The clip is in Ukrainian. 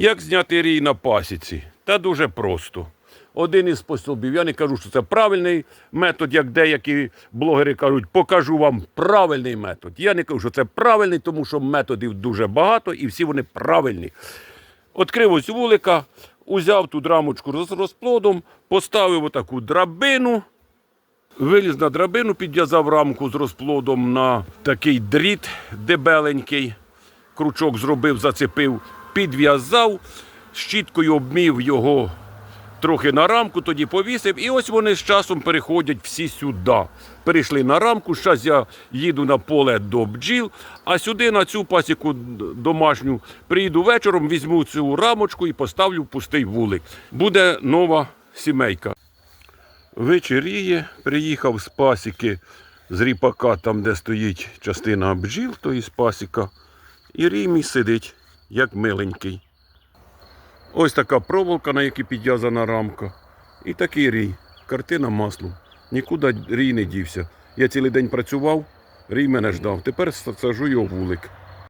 Як зняти рій на пасіці? Та дуже просто. Один із способів. Я не кажу, що це правильний метод, як деякі блогери кажуть, покажу вам правильний метод. Я не кажу, що це правильний, тому що методів дуже багато і всі вони правильні. Открив ось вулика, узяв ту рамочку з розплодом, поставив отаку драбину, виліз на драбину, підв'язав рамку з розплодом на такий дріт дебеленький, крючок зробив, зацепив, підв'язав, щіткою обмів його трохи на рамку, тоді повісив. І ось вони з часом переходять всі сюди. Перейшли на рамку. Зараз я їду на поле до бджіл, а сюди на цю пасіку домашню приїду вечором, візьму цю рамочку і поставлю в пустий вулик. Буде нова сімейка. Вечеріє, приїхав з пасіки з ріпака, там, де стоїть частина бджіл, то із пасіка. І рій мій сидить, як миленький. Ось така проволока, на якій підв'язана рамка. І такий рій. Картина маслом. Нікуди рій не дівся. Я цілий день працював, рій мене ждав. Тепер саджу його вулик.